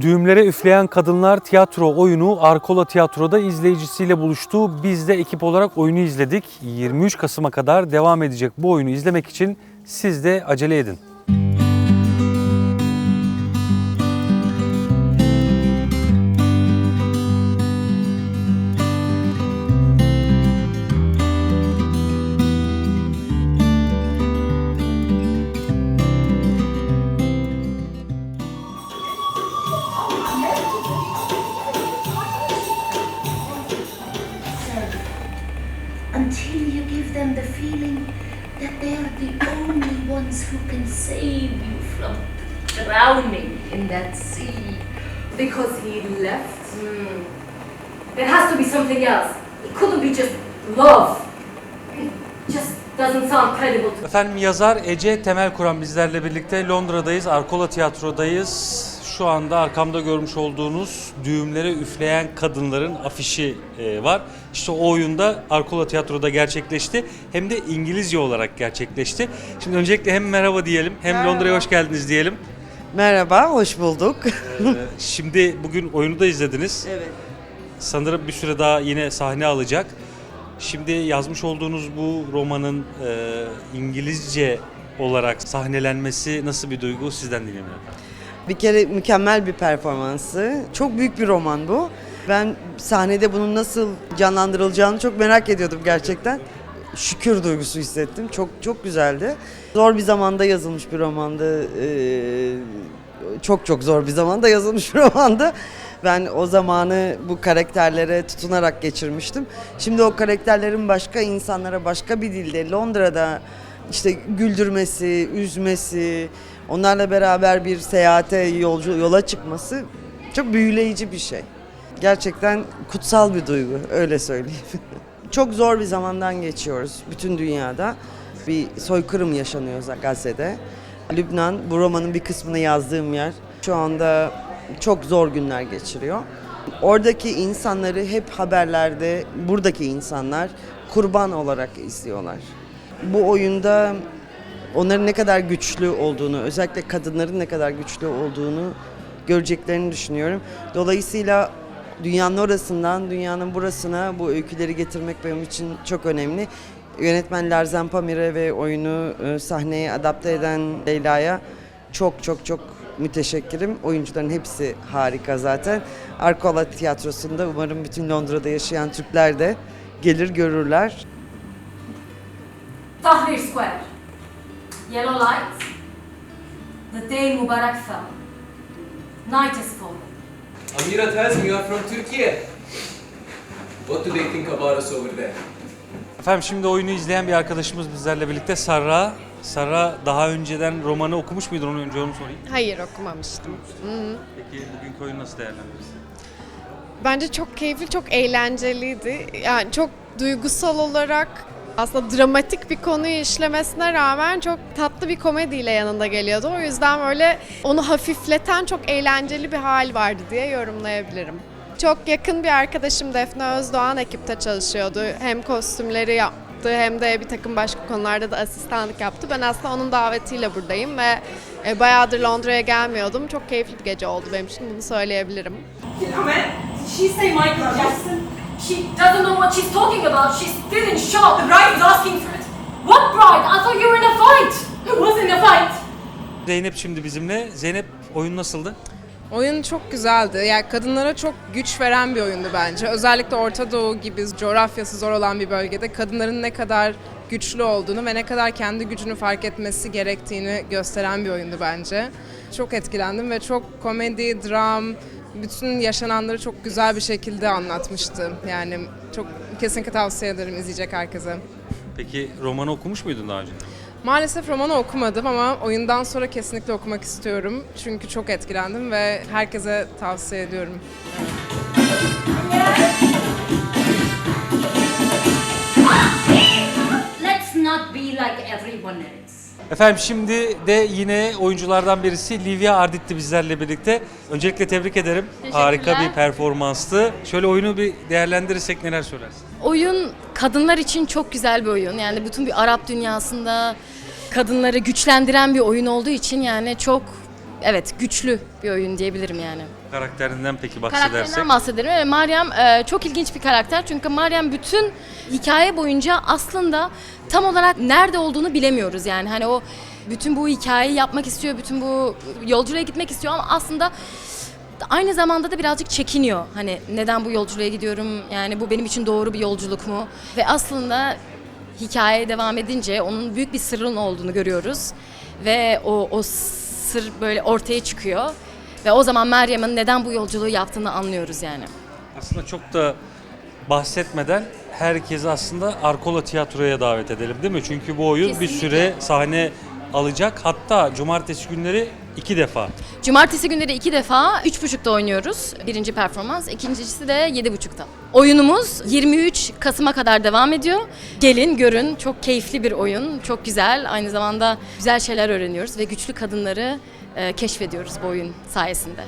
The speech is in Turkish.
Düğümlere üfleyen kadınlar tiyatro oyunu Arkola Tiyatro'da izleyicisiyle buluştu. Biz de ekip olarak oyunu izledik. 23 Kasım'a kadar devam edecek bu oyunu izlemek için siz de acele edin. Until you give them the feeling that they are the only ones who can save you from drowning in that sea. Because he left? There has to be something else. It couldn't be just love. It just doesn't sound credible to Efendim yazar Ece Temel Kur'an bizlerle birlikte Londra'dayız, Arkola Tiyatro'dayız. Şu anda arkamda görmüş olduğunuz düğümlere üfleyen kadınların afişi e, var. İşte o oyunda Arkola Tiyatro'da gerçekleşti. Hem de İngilizce olarak gerçekleşti. Şimdi öncelikle hem merhaba diyelim hem Londra'ya hoş geldiniz diyelim. Merhaba, hoş bulduk. Ee, Şimdi bugün oyunu da izlediniz. evet. Sanırım bir süre daha yine sahne alacak. Şimdi yazmış olduğunuz bu romanın e, İngilizce olarak sahnelenmesi nasıl bir duygu sizden dinleyelim efendim. Bir kere mükemmel bir performansı. Çok büyük bir roman bu. Ben sahnede bunun nasıl canlandırılacağını çok merak ediyordum gerçekten. Şükür duygusu hissettim. Çok çok güzeldi. Zor bir zamanda yazılmış bir romandı. Ee, çok çok zor bir zamanda yazılmış bir romandı. Ben o zamanı bu karakterlere tutunarak geçirmiştim. Şimdi o karakterlerin başka insanlara başka bir dilde Londra'da işte güldürmesi, üzmesi, onlarla beraber bir seyahate yolcu yola çıkması çok büyüleyici bir şey. Gerçekten kutsal bir duygu, öyle söyleyeyim. çok zor bir zamandan geçiyoruz bütün dünyada. Bir soykırım yaşanıyor Gazze'de. Lübnan, bu romanın bir kısmını yazdığım yer. Şu anda çok zor günler geçiriyor. Oradaki insanları hep haberlerde, buradaki insanlar kurban olarak izliyorlar. Bu oyunda onların ne kadar güçlü olduğunu, özellikle kadınların ne kadar güçlü olduğunu göreceklerini düşünüyorum. Dolayısıyla dünyanın orasından dünyanın burasına bu öyküleri getirmek benim için çok önemli. Yönetmen Lerzan Pamir'e ve oyunu e, sahneye adapte eden Leyla'ya çok çok çok müteşekkirim. Oyuncuların hepsi harika zaten. Arkola Tiyatrosu'nda umarım bütün Londra'da yaşayan Türkler de gelir görürler. Yellow lights. The day Mubarak fell. Night is falling. Amira tells me you are from Turkey. What do they think about us over there? Efendim şimdi oyunu izleyen bir arkadaşımız bizlerle birlikte Sarra. Sarra daha önceden romanı okumuş muydun? Onu önce onu sorayım. Hayır okumamıştım. Peki bugünkü oyunu nasıl değerlendirirsin? Bence çok keyifli, çok eğlenceliydi. Yani çok duygusal olarak aslında dramatik bir konuyu işlemesine rağmen çok tatlı bir komediyle yanında geliyordu. O yüzden böyle onu hafifleten çok eğlenceli bir hal vardı diye yorumlayabilirim. Çok yakın bir arkadaşım Defne Özdoğan ekipte çalışıyordu. Hem kostümleri yaptı hem de bir takım başka konularda da asistanlık yaptı. Ben aslında onun davetiyle buradayım ve e, bayağıdır Londra'ya gelmiyordum. Çok keyifli bir gece oldu benim için bunu söyleyebilirim. Ahmed, did she say Michael Jackson? She doesn't know what she's talking about. She's still in shock. The bride is asking for it. What bride? I thought you were in a fight. I was in a fight. Zeynep şimdi bizimle. Zeynep oyun nasıldı? Oyun çok güzeldi. Yani kadınlara çok güç veren bir oyundu bence. Özellikle Orta Doğu gibi coğrafyası zor olan bir bölgede kadınların ne kadar güçlü olduğunu ve ne kadar kendi gücünü fark etmesi gerektiğini gösteren bir oyundu bence. Çok etkilendim ve çok komedi, dram, bütün yaşananları çok güzel bir şekilde anlatmıştı. Yani çok kesinlikle tavsiye ederim izleyecek herkese. Peki romanı okumuş muydun daha önce? Maalesef romanı okumadım ama oyundan sonra kesinlikle okumak istiyorum. Çünkü çok etkilendim ve herkese tavsiye ediyorum. Let's not be like everyone else. Efendim şimdi de yine oyunculardan birisi Livia Arditti bizlerle birlikte. Öncelikle tebrik ederim. Harika bir performanstı. Şöyle oyunu bir değerlendirirsek neler söylersin? Oyun kadınlar için çok güzel bir oyun. Yani bütün bir Arap dünyasında kadınları güçlendiren bir oyun olduğu için yani çok evet güçlü bir oyun diyebilirim yani. Karakterinden peki bahsedersek. Karakterinden bahsedelim. Evet, Meryem e, çok ilginç bir karakter. Çünkü Meryem bütün hikaye boyunca aslında tam olarak nerede olduğunu bilemiyoruz. Yani hani o bütün bu hikayeyi yapmak istiyor, bütün bu yolculuğa gitmek istiyor ama aslında aynı zamanda da birazcık çekiniyor. Hani neden bu yolculuğa gidiyorum? Yani bu benim için doğru bir yolculuk mu? Ve aslında hikaye devam edince onun büyük bir sırrın olduğunu görüyoruz. Ve o, o sır böyle ortaya çıkıyor. Ve o zaman Meryem'in neden bu yolculuğu yaptığını anlıyoruz yani. Aslında çok da bahsetmeden herkesi aslında Arkola Tiyatro'ya davet edelim değil mi? Çünkü bu oyun bir Kesinlikle. süre sahne alacak. Hatta cumartesi günleri iki defa. Cumartesi günleri iki defa üç buçukta oynuyoruz. Birinci performans. ikincisi de yedi buçukta. Oyunumuz 23 Kasım'a kadar devam ediyor. Gelin görün çok keyifli bir oyun. Çok güzel. Aynı zamanda güzel şeyler öğreniyoruz ve güçlü kadınları e, keşfediyoruz bu oyun sayesinde.